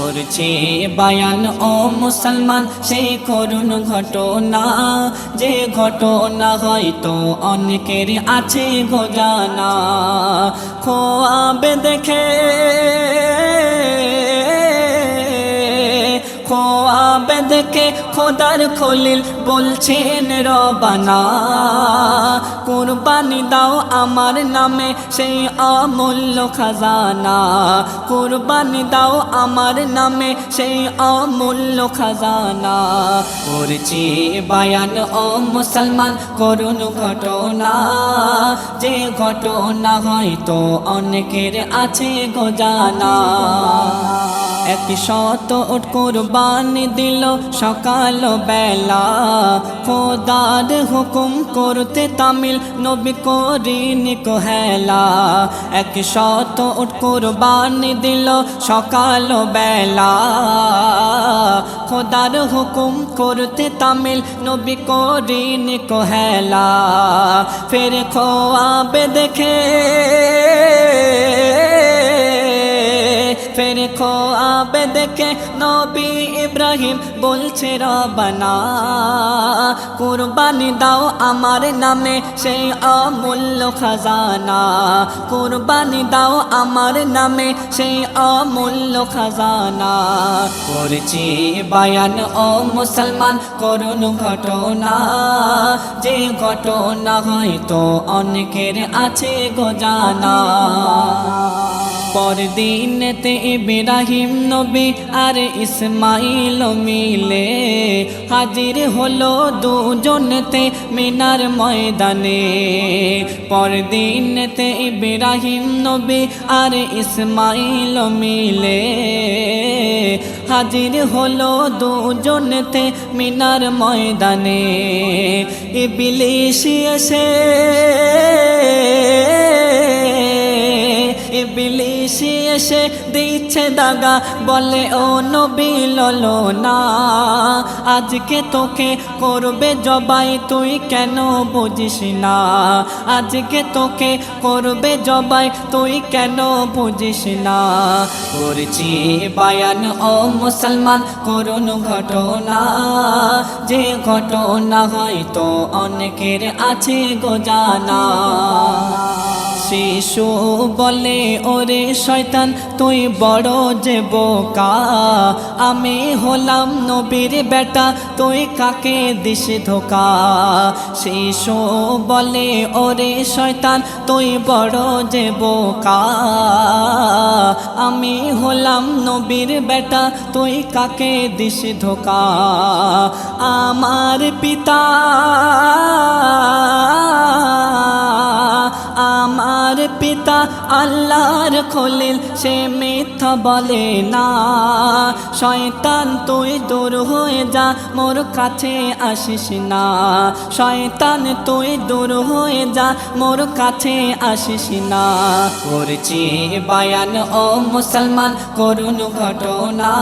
করছে বায়ান, ও মুসলমান, সেই করুণ ঘটনা। যে ঘটনা হয়তো অনেকের আছে গোজানা। খোয়াবে দেখে খোয়াবে দেখে খোদার খলিল বলছেন, রবানা, কুরবানি দাও আমার নামে সেই অমূল্য খাজানা। কুরবানি দাও আমার নামে সেই অমূল্য খাজানা। করছি বায়ান, ও মুসলমান করুন ঘটনা। যে ঘটনা হয়তো অনেকের আছে গোজানা। এক শত উট কোরবানি দিল। সকাল বেলা খোদার হুকুম করতে তামিল নবী করিনি কহেলা। এক শত উট কোরবানি দিল। সকাল বেলা খোদার হুকুম করতে তামিল নবী করিনি কহেলা। ফের খোয়াবে দেখে ফের খোয়াবে দেখে নবী ইব্রাহিম বলছে রবানা কুরবানি দাও আমার নামে সেই অমূল্য খাজানা। কুরবানি দাও আমার নামে সেই অমূল্য খাজানা। করছি বায়ান, ও মুসলমান করুন ঘটনা। যে ঘটনা হয়তো অনেকের আছে গোজানা পরদিনেতে ইব্রাহিম নবী আর ইসমাইল মিলে হাজির হলো দুজনেতে মিনার ময়দানে। পরদিনেতে ইব্রাহিম নবী আর ইসমাইল মিলে হাজির হলো দুজনেতে মিনার ময়দানে। ইবলিশ এসে, ইবলিশি এসে দিচ্ছে দাগা, বলে, ও নবী ললো না, আজকে তোকে করবে জবাই, তুই কেন বুঝিস না? আজকে তোকে করবে জবাই, তুই কেন বুঝিস না? করছি বায়ান, ও মুসলমান, করুন ঘটনা, যে ঘটনা হয়তো অনেকের আছে গোজানা। শিশু বলে, ওরে শয়তান, তুই বড় যে বোকা। আমি হলাম নবীর বেটা, তুই কাকে দিস ধোকা? শিশু বলে, ওরে শয়তান, তুই বড় যে বোকা। আমি হলাম নবীর বেটা, তুই কাকে দিস ধোকা? আমার পিতা আমার পিতা আল্লাহর খলিল, সে মিথ্যা বলে না। শয়তান তুই দূর হয়ে যা, মোর কাছে আসিস না। শয়তান তুই দূর হয়ে যা, মোর কাছে আসিস না। করছি বায়ান, ও মুসলমান, করুন ঘটনা।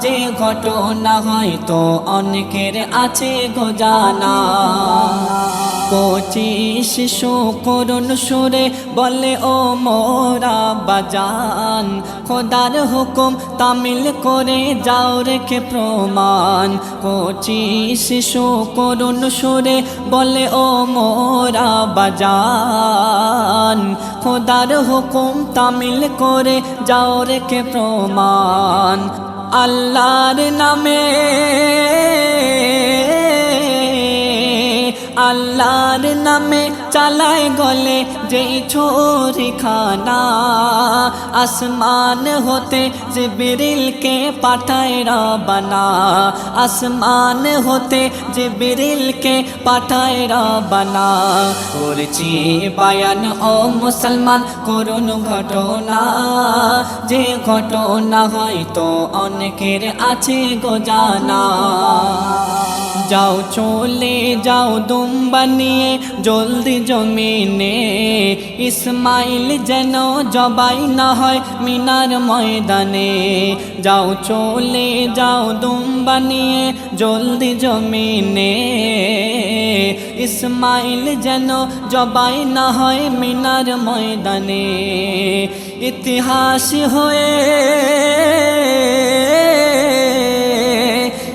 যে ঘটনা হয়তো অনেকের আছে গোজানা পঁচিশ শিশু, করুন সুরে বলে, ও মোরা বাজান, খোদার হুকুম তামিল করে যাও রেখে প্রমাণ। পঁচিশ শিশু করুন সুরে বলে, ও মোরা বাজান, খোদার হুকুম তামিল করে যাও রেখে প্রমাণ। আল্লাহর নামে আল্লাহর নামে চালায় গলে যেই ছোরি খানা আসমান হতে যে জিবরিলকে পাঠায় রবানা। আসমান হতে যে জিবরিলকে পাঠায় রবানা। করছি বায়ান, ও মুসলমান, করুন ঘটনা। যে ঘটনা হয়তো অনেকের আছে গোজানা যাও চলে যাও দুম্বা নিয়ে জলদি জমিনে ইসমাইল যেন জবাই না হয় মিনার ময়দানে। যাও চলে, যাও দুম্বা নিয়ে জলদি জমিনে। ইসমাইল যেন জবাই না হয় মিনার ময়দানে। ইতিহাস হয়ে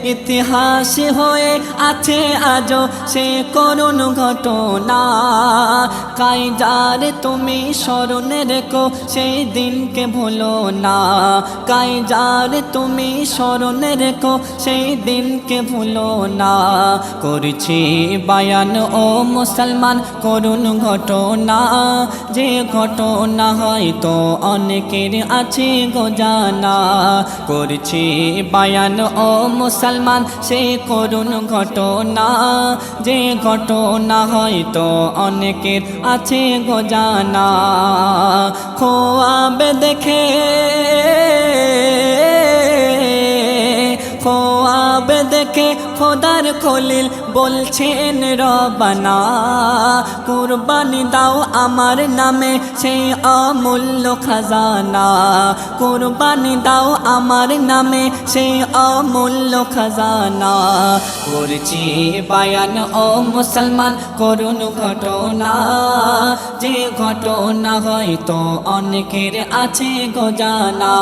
ইতিহাস হয়ে আছে আজও সে করুণ ঘটনা। কাইজার তুমি স্মরণে রেখো, সেই দিনকে ভুলো না। কাইজার তুমি স্মরণে রেখো, সেই দিনকে ভুলো না। করছি বায়ান ও মুসলমান, করুণ ঘটনা। যে ঘটনা হয়তো অনেকের আছে গোজানা। করছি বায়ান ও মুসলমান সে করুণ ঘটনা। যে ঘটনা হয়তো অনেকের আছে গোজানা খোয়াবে দেখে খোদার খলিল বলছেন, রবানা, কুরবানি দাও আমার নামে সেই অমূল্য খাজানা। কুরবানি দাও আমার নামে সেই অমূল্য খাজানা। করছি বায়ান, ও মুসলমান, করুন ঘটনা। যে ঘটনা হয়তো অনেকের আছে গজানা।